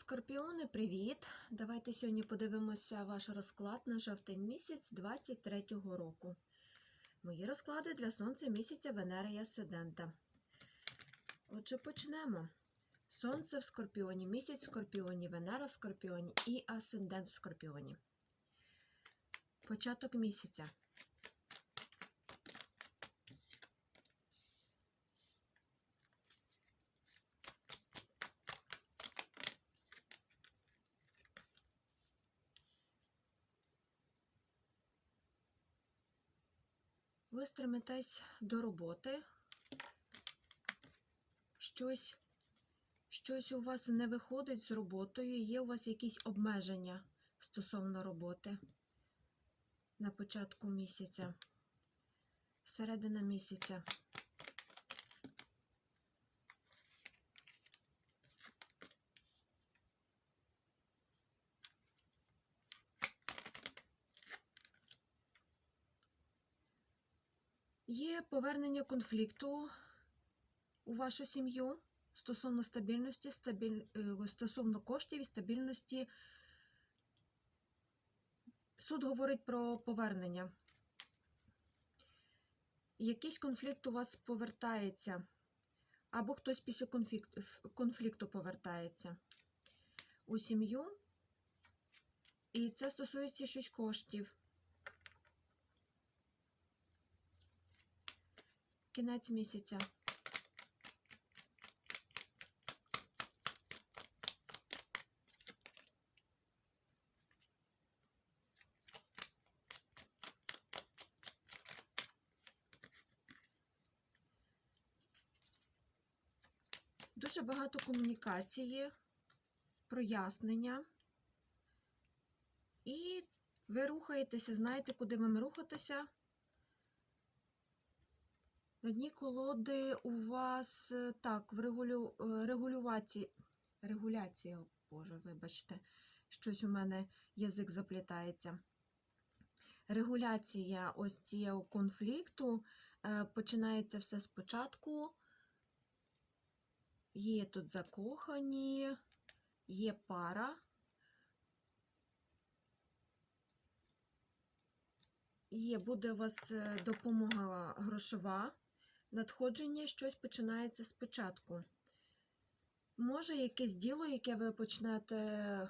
Скорпіони, привіт! Давайте сьогодні подивимося ваш розклад на жовтень місяць 23-го року. Мої розклади для сонця місяця Венери і Асцендента. Отже, почнемо. Сонце в Скорпіоні, місяць в Скорпіоні, Венера в Скорпіоні і Асцендент в Скорпіоні. Початок місяця. Ви стриметесь до роботи. Щось, щось у вас не виходить з роботою, є у вас якісь обмеження стосовно роботи на початку місяця, середина місяця. Є повернення конфлікту у вашу сім'ю стосовно стабільності, стабіль... е, стосовно коштів і стабільності. Суд говорить про повернення. Якийсь конфлікт у вас повертається, або хтось після конфлікту, конфлікту повертається у сім'ю, і це стосується щось коштів. Кінець місяця. Дуже багато комунікації, прояснення. І ви рухаєтеся, знаєте, куди вам рухатися. На дні колоди у вас е, так, в регулю... е, регулювації. Регуляція, о, Боже, вибачте, щось у мене язик заплітається. Регуляція ось цього конфлікту е, починається все спочатку. Є тут закохані, є пара. Є, буде у вас допомога грошова. Надходження щось починається спочатку. Може, якесь діло, яке ви почнете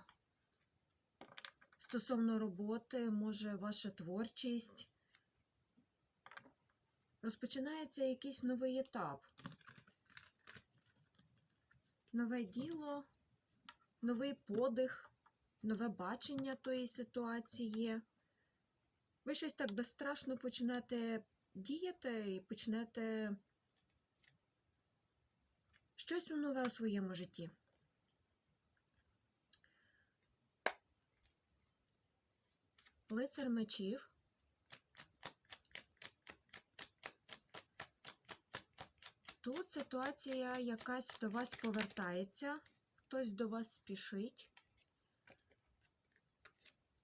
стосовно роботи, може, ваша творчість. Розпочинається якийсь новий етап. Нове діло, новий подих, нове бачення тої ситуації. Ви щось так безстрашно почнете діяти і почнете щось нове у своєму житті. Лицар мечів. Тут ситуація якась до вас повертається, хтось до вас спішить.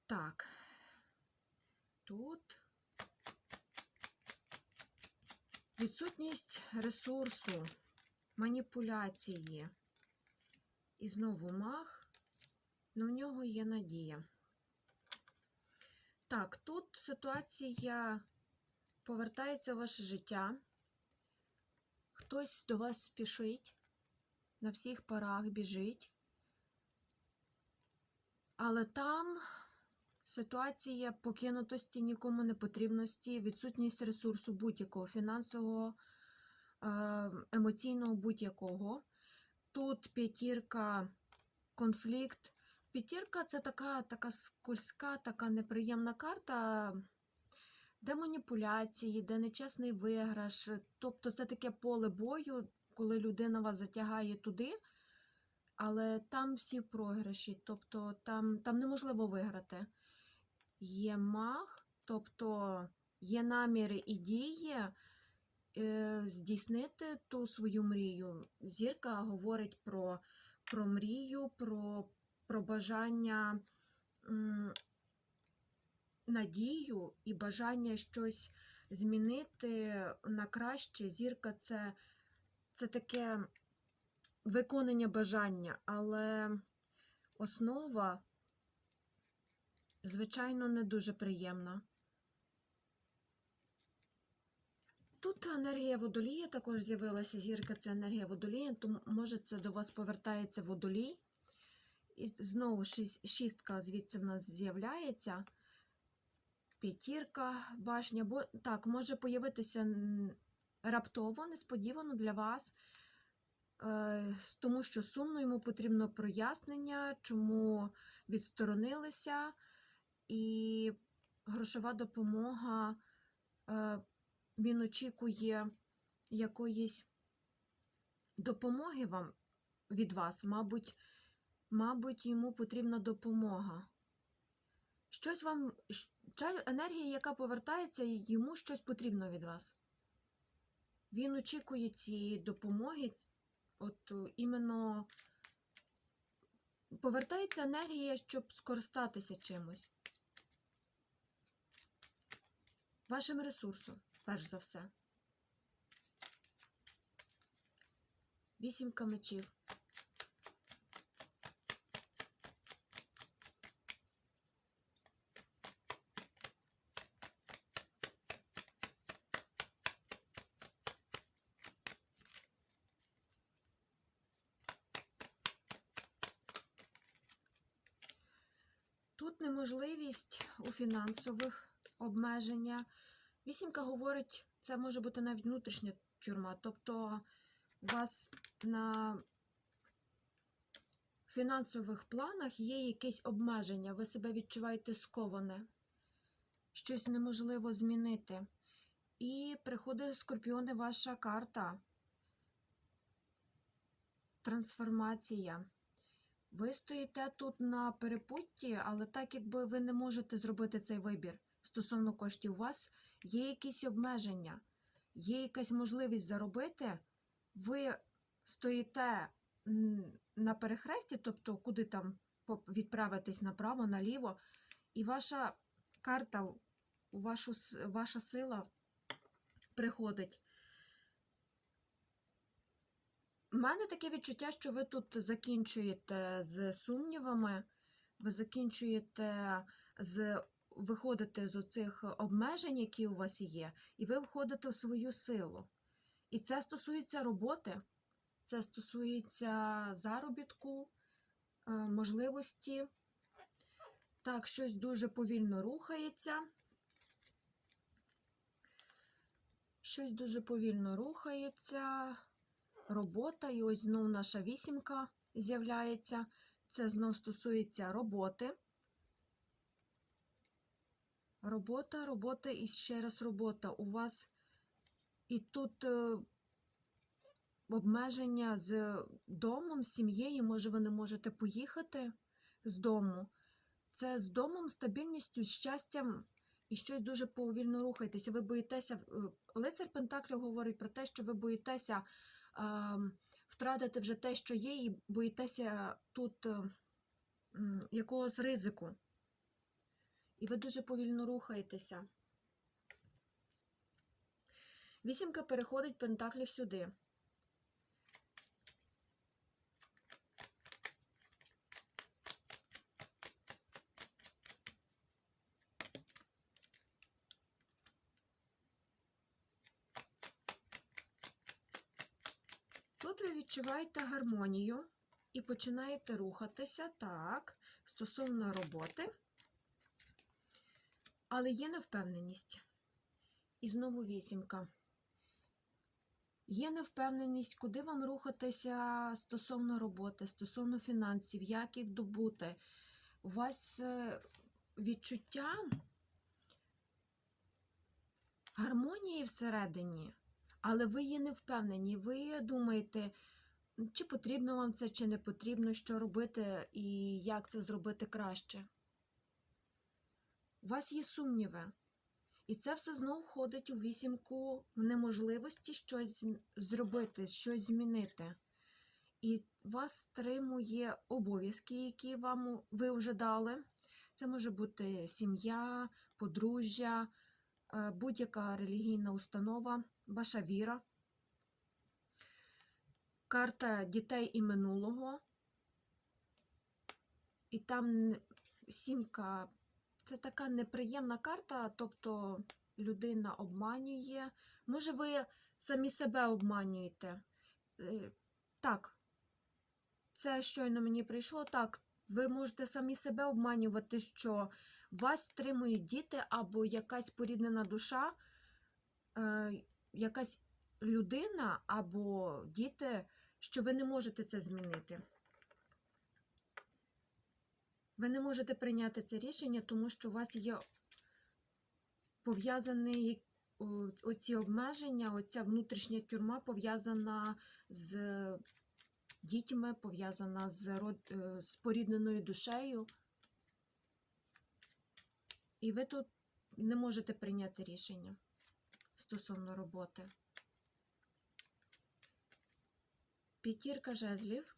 Так, тут відсутність ресурсу, маніпуляції. І знову мах, але в нього є надія. Так, тут ситуація повертається в ваше життя. Хтось до вас спішить, на всіх парах біжить. Але там ситуація покинутості, нікому не потрібності, відсутність ресурсу будь-якого, фінансового, е, емоційного будь-якого. Тут п'ятірка, конфлікт. П'ятірка це така, така скользка, така неприємна карта, де маніпуляції, де нечесний виграш. Тобто це таке поле бою, коли людина вас затягає туди, але там всі в програші, тобто там, там неможливо виграти. Є мах, тобто є наміри і дії е, здійснити ту свою мрію. Зірка говорить про, про мрію, про, про бажання. надію і бажання щось змінити на краще. Зірка це, це таке виконання бажання, але основа, звичайно, не дуже приємна. Тут енергія водолія також з'явилася зірка, це енергія водолія, тому може це до вас повертається водолій. І знову шістка звідси в нас з'являється. П'ятірка, башня, бо так, може появитися раптово, несподівано для вас, е, тому що сумно йому потрібно прояснення, чому відсторонилися, і грошова допомога. е, Він очікує якоїсь допомоги вам від вас. Мабуть, мабуть, йому потрібна допомога. Щось вам, ця енергія, яка повертається, йому щось потрібно від вас. Він очікує цієї допомоги. От е, іменно повертається енергія, щоб скористатися чимось. Вашим ресурсом, перш за все. Вісімка мечів. Тут неможливість у фінансових обмеження. Вісімка говорить, це може бути навіть внутрішня тюрма. Тобто у вас на фінансових планах є якесь обмеження, ви себе відчуваєте сковане, щось неможливо змінити. І приходить скорпіони ваша карта. Трансформація. Ви стоїте тут на перепутті, але так якби ви не можете зробити цей вибір стосовно коштів, у вас є якісь обмеження, є якась можливість заробити, ви стоїте на перехресті, тобто куди там відправитись направо, наліво, і ваша карта, вашу, ваша сила приходить. У мене таке відчуття, що ви тут закінчуєте з сумнівами, ви закінчуєте з виходите з оцих обмежень, які у вас є, і ви входите в свою силу. І це стосується роботи, це стосується заробітку, е, можливості. Так, щось дуже повільно рухається. Щось дуже повільно рухається робота, і ось знов наша вісімка з'являється. Це знов стосується роботи. Робота, робота і ще раз робота. У вас і тут е, обмеження з домом, з сім'єю, може, ви не можете поїхати з дому. Це з домом, стабільністю, щастям і щось дуже повільно рухаєтеся. Ви боїтеся. е, Лицар Пентаклів говорить про те, що ви боїтеся ем, втратити вже те, що є, і боїтеся тут е, якогось ризику. І ви дуже повільно рухаєтеся. Вісімка переходить пентаклів сюди. Тут ви відчуваєте гармонію і починаєте рухатися так, стосовно роботи, але є невпевненість. І знову вісімка. Є невпевненість, куди вам рухатися стосовно роботи, стосовно фінансів, як їх добути. У вас е, відчуття гармонії всередині, але ви є не впевнені. Ви думаєте, чи потрібно вам це, чи не потрібно, що робити і як це зробити краще. У вас є сумніви. І це все знову входить у вісімку в неможливості щось зробити, щось змінити. І вас стримує обов'язки, які вам ви вже дали. Це може бути сім'я, подружжя, е, будь-яка релігійна установа, ваша віра. Карта дітей і минулого. і там сімка це така неприємна карта, тобто людина обманює. Може, ви самі себе обманюєте. Е, Так, це щойно мені прийшло. Так, ви можете самі себе обманювати, що вас стримують діти або якась поріднена душа, е, якась людина або діти, що ви не можете це змінити. Ви не можете прийняти це рішення, тому що у вас є пов'язаний о- оці обмеження, оця внутрішня тюрма пов'язана з дітьми, пов'язана з, род- е, з порідненою душею. І ви тут не можете прийняти рішення стосовно роботи. П'ятірка жезлів.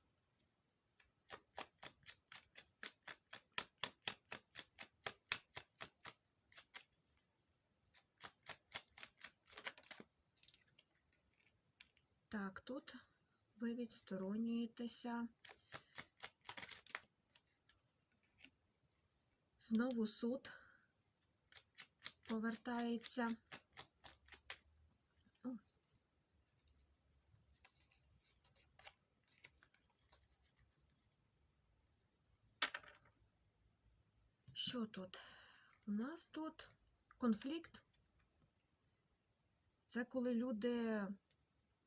Так, тут ви відсторонюєтеся. Знову суд повертається. Що тут? У нас тут конфлікт. Це коли люди.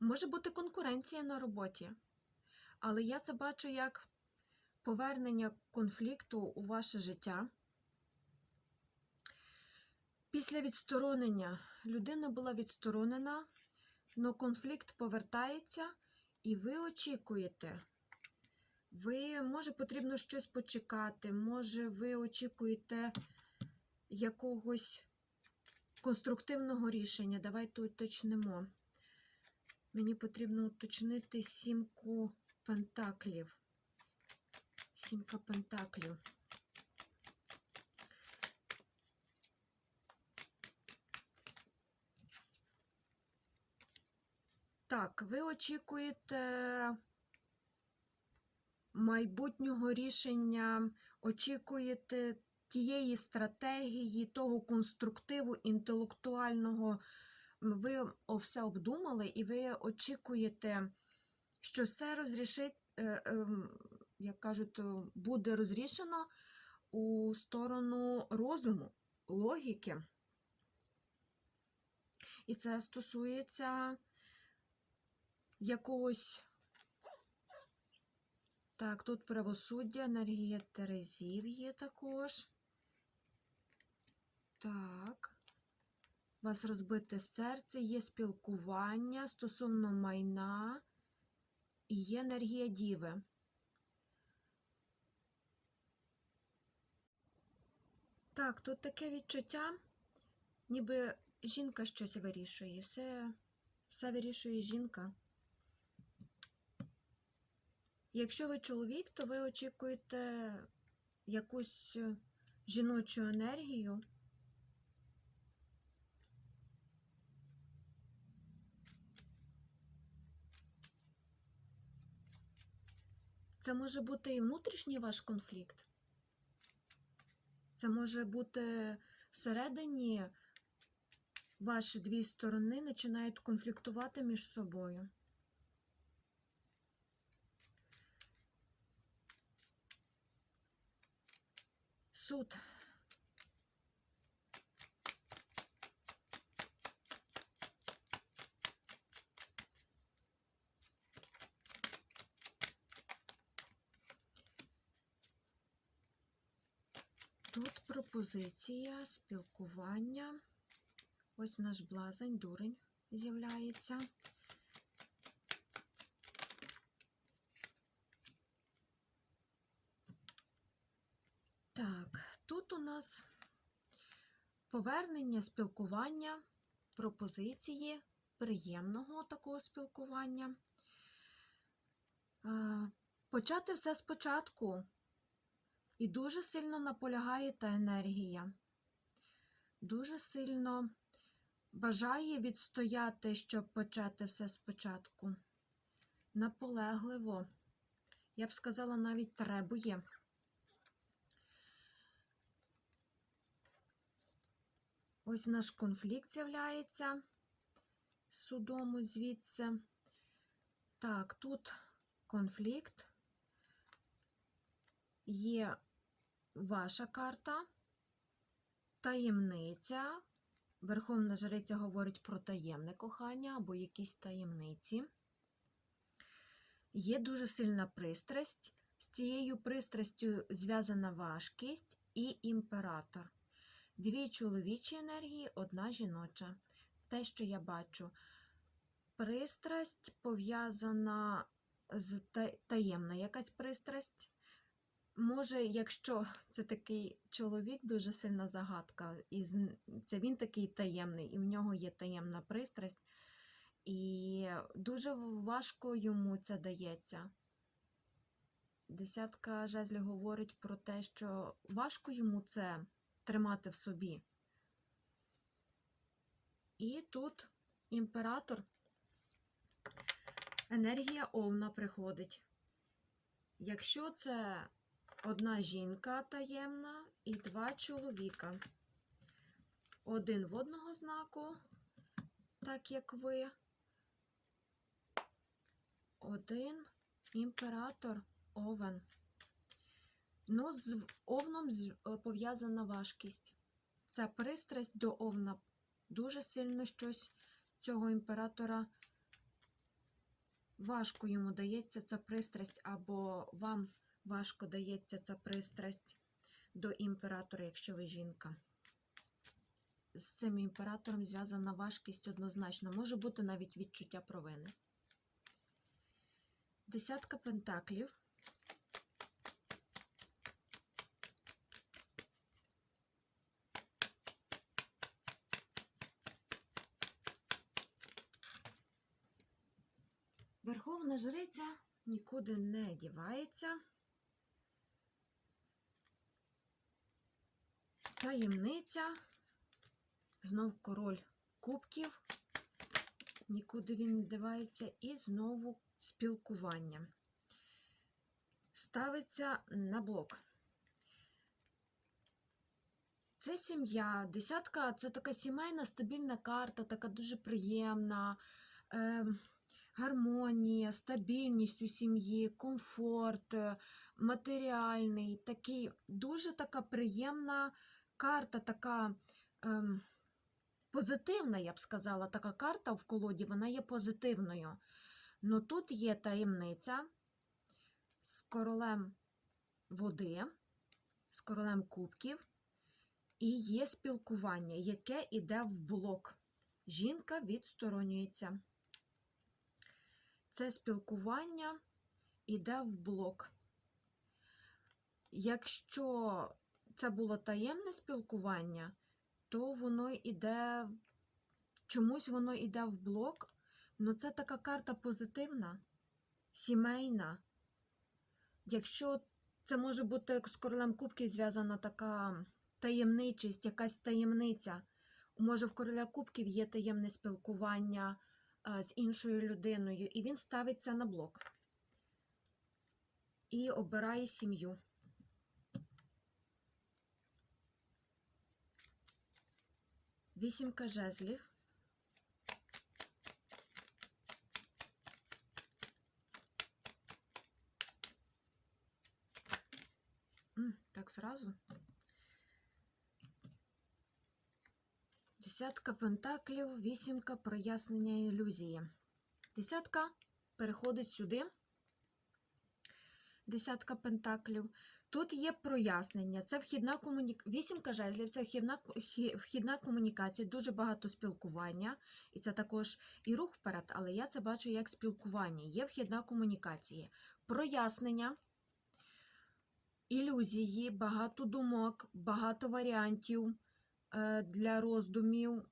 Може бути конкуренція на роботі, але я це бачу як повернення конфлікту у ваше життя. Після відсторонення людина була відсторонена, але конфлікт повертається, і ви очікуєте. Ви, може, потрібно щось почекати, може, ви очікуєте якогось конструктивного рішення. Давайте уточнимо. Мені потрібно уточнити сімку пентаклів. Сімка пентаклів. Так, ви очікуєте майбутнього рішення, очікуєте тієї стратегії, того конструктиву інтелектуального. Ви все обдумали, і ви очікуєте, що все розрішить, е, ем, як кажуть, буде розрішено у сторону розуму, логіки. І це стосується якогось. Так, тут правосуддя, енергія Терезів є також. Так. У вас розбите серце, є спілкування стосовно майна і є енергія Діви. Так, тут таке відчуття, ніби жінка щось вирішує. Все, все вирішує жінка. Якщо ви чоловік, то ви очікуєте якусь жіночу енергію. Це може бути і внутрішній ваш конфлікт. Це може бути всередині ваші дві сторони починають конфліктувати між собою. Суд. Тут пропозиція, спілкування. Ось наш блазень, дурень з'являється. Так, тут у нас повернення спілкування, пропозиції, приємного такого спілкування. Е, Почати все спочатку. І дуже сильно наполягає та енергія. Дуже сильно бажає відстояти, щоб почати все спочатку. Наполегливо, я б сказала, навіть требує. Ось наш конфлікт з'являється судом звідси. Так, тут конфлікт є ваша карта, таємниця. Верховна жриця говорить про таємне кохання або якісь таємниці. Є дуже сильна пристрасть. З цією пристрастю зв'язана важкість і імператор. Дві чоловічі енергії, одна жіноча. Те, що я бачу. Пристрасть пов'язана з таємна якась пристрасть. Може, якщо це такий чоловік, дуже сильна загадка, і це він такий таємний, і в нього є таємна пристрасть, і дуже важко йому це дається. Десятка жезлів говорить про те, що важко йому це тримати в собі. І тут імператор, енергія Овна приходить. Якщо це одна жінка таємна і два чоловіка, один в одного знаку, так як ви, один імператор Овен. Ну, з овном е, пов'язана важкість. Ця пристрасть до овна дуже сильно щось цього імператора важко йому дається ця пристрасть, або вам важко дається ця пристрасть до імператора, якщо ви жінка. З цим імператором зв'язана важкість однозначно. Може бути навіть відчуття провини. Десятка пентаклів. Верховна жриця нікуди не дівається. Таємниця. Знов король кубків. Нікуди він не дівається. І знову спілкування. Ставиться на блок. Це сім'я. Десятка це така сімейна стабільна карта, така дуже приємна. Е, гармонія, стабільність у сім'ї, комфорт, е, матеріальний, такий, дуже така приємна карта, така ем, позитивна, я б сказала, така карта в колоді, вона є позитивною. Ну тут є таємниця з королем води, з королем кубків, і є спілкування, яке йде в блок. Жінка відсторонюється. Це спілкування йде в блок. Якщо це було таємне спілкування, то воно йде, чомусь воно йде в блок. Ну це така карта позитивна, сімейна. Якщо це може бути з королем кубків зв'язана така таємничість, якась таємниця. Може, в короля кубків є таємне спілкування з іншою людиною, і він ставиться на блок і обирає сім'ю. Вісімка жезлів. Так, зразу. Десятка пентаклів, вісімка прояснення ілюзії. Десятка переходить сюди. Десятка пентаклів. Тут є прояснення. Це вхідна комунікація. Вісімка жезлів це вхідна, вхідна комунікація, дуже багато спілкування. І це також і рух вперед, але я це бачу як спілкування. Є вхідна комунікація. Прояснення, ілюзії, багато думок, багато варіантів е, для роздумів.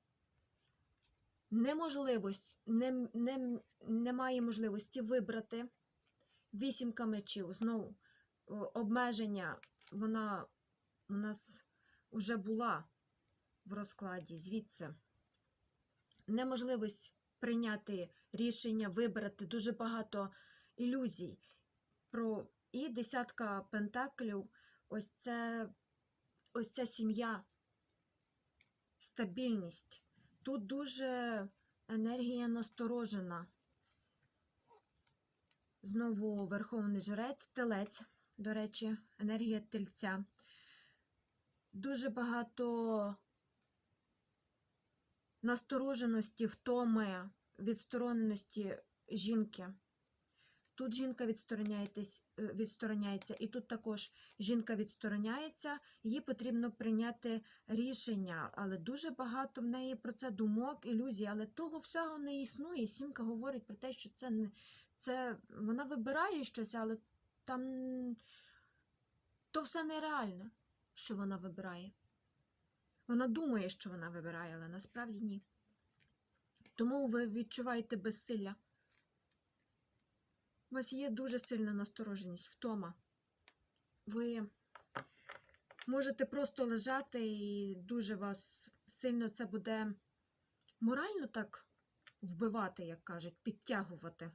Неможливість, не, не, немає можливості вибрати вісімка мечів. Знову обмеження, вона у нас вже була в розкладі звідси. Неможливість прийняти рішення, вибрати дуже багато ілюзій. Про і десятка пентаклів, ось це ось ця сім'я. стабільність. Тут дуже енергія насторожена. Знову Верховний Жрець, Телець, до речі, енергія тельця. Дуже багато настороженості, втоми, відстороненості жінки. Тут жінка е, відстороняється, і тут також жінка відстороняється, їй потрібно прийняти рішення, але дуже багато в неї про це думок, ілюзій, але того всього не існує. Сімка говорить про те, що це це вона вибирає щось, але там то все нереальне, що вона вибирає. Вона думає, що вона вибирає, але насправді ні. Тому ви відчуваєте безсилля. У вас є дуже сильна настороженість, втома. Ви можете просто лежати і дуже вас сильно це буде морально так вбивати, як кажуть, підтягувати.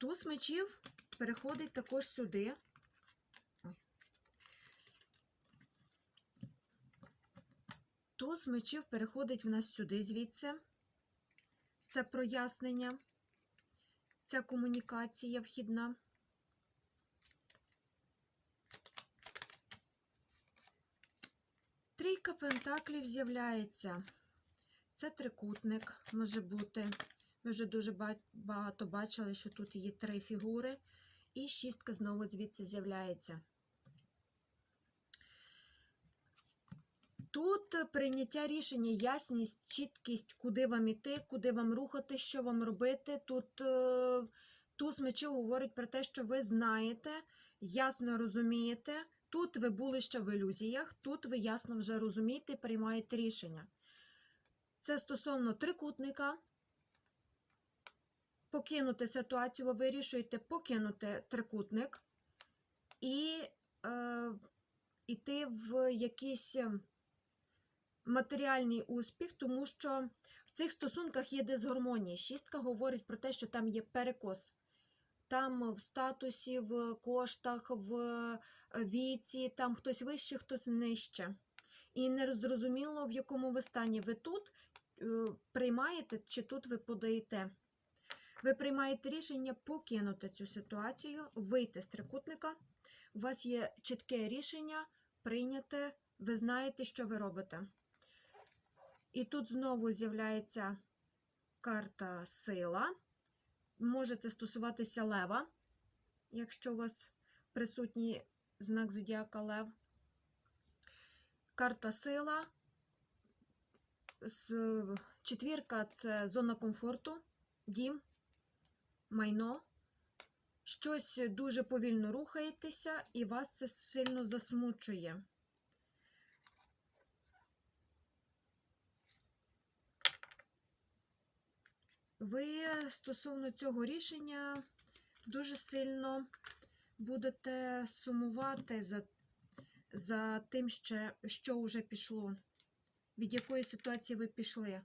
Туз мечів переходить також сюди. Туз мечів переходить в нас сюди звідси. Це прояснення, ця комунікація вхідна. Трійка пентаклів з'являється. Це трикутник може бути. Ми вже дуже багато бачили, що тут є три фігури, і шістка знову звідси з'являється. Тут прийняття рішення, ясність, чіткість, куди вам іти, куди вам рухати, що вам робити. Тут е, туз мечів говорить про те, що ви знаєте, ясно розумієте. Тут ви були ще в ілюзіях, тут ви ясно вже розумієте і приймаєте рішення. Це стосовно трикутника. Покинути ситуацію, ви вирішуєте покинути трикутник і е, йти в якийсь е, матеріальний успіх, тому що в цих стосунках є дисгармонія. Шістка говорить про те, що там є перекос. Там в статусі, в коштах, в е, віці, там хтось вище, хтось нижче. І не зрозуміло, в якому ви стані. Ви тут е, приймаєте чи тут ви подаєте. Ви приймаєте рішення покинути цю ситуацію, вийти з трикутника. У вас є чітке рішення прийняте, ви знаєте, що ви робите. І тут знову з'являється карта сила. Може це стосуватися лева, якщо у вас присутній знак зодіака лев. Карта сила. Четвірка це зона комфорту, дім, майно. Щось дуже повільно рухаєтеся, і вас це сильно засмучує. Ви стосовно цього рішення дуже сильно будете сумувати за, за тим, що, що вже пішло, від якої ситуації ви пішли.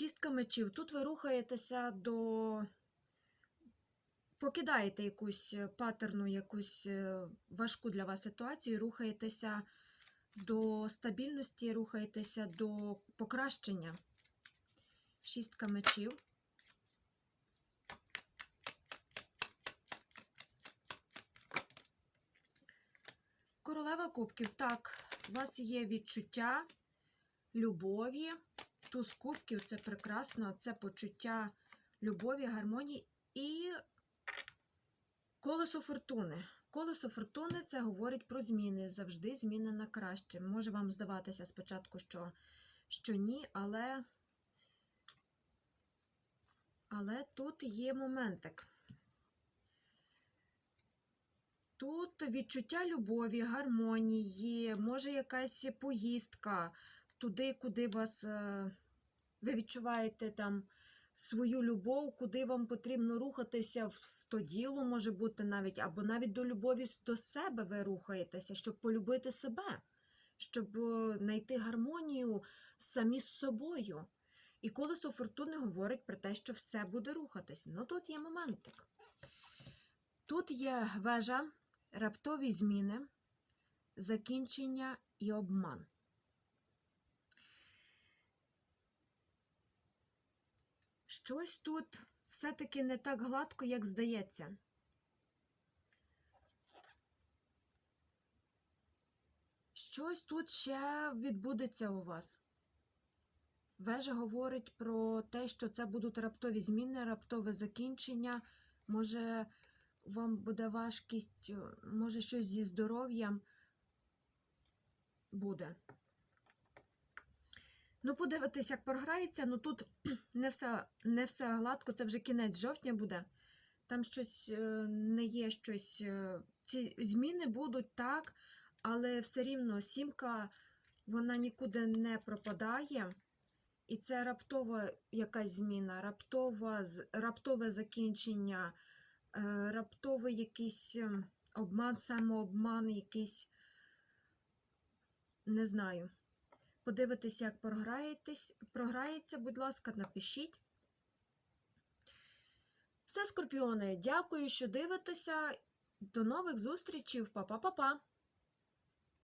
Шістка мечів. Тут ви рухаєтеся до. Покидаєте якусь е, патерну, якусь е, важку для вас ситуацію, рухаєтеся до стабільності, рухаєтеся до покращення. Шістка мечів. Королева кубків. Так, у вас є відчуття любові. Туз кубків це прекрасно, це почуття любові, гармонії і колесо фортуни. Колесо фортуни це говорить про зміни, завжди зміни на краще. Може вам здаватися спочатку, що, що ні, але, але тут є моментик. Тут відчуття любові, гармонії, може якась поїздка туди, куди вас е, ви відчуваєте там свою любов, куди вам потрібно рухатися в, то діло, може бути навіть, або навіть до любові до себе ви рухаєтеся, щоб полюбити себе, щоб знайти гармонію самі з собою. І колесо фортуни говорить про те, що все буде рухатись. Ну тут є моментик. Тут є вежа, раптові зміни, закінчення і обман. Щось тут все-таки не так гладко, як здається. Щось тут ще відбудеться у вас. Вежа говорить про те, що це будуть раптові зміни, раптове закінчення. Може, вам буде важкість, може, щось зі здоров'ям буде. Ну, подивитись, як програється. Ну тут не все, не все гладко, це вже кінець жовтня буде. Там щось е, не є щось. е, Ці зміни будуть так, але все рівно сімка вона нікуди не пропадає. І це раптова якась зміна, раптова, раптове закінчення, е, раптовий якийсь обман, самообман, якийсь, не знаю. Подивитись, як програєтесь, програється, будь ласка, напишіть. Все, скорпіони, дякую, що дивитеся. До нових зустрічей. Па-па-па-па!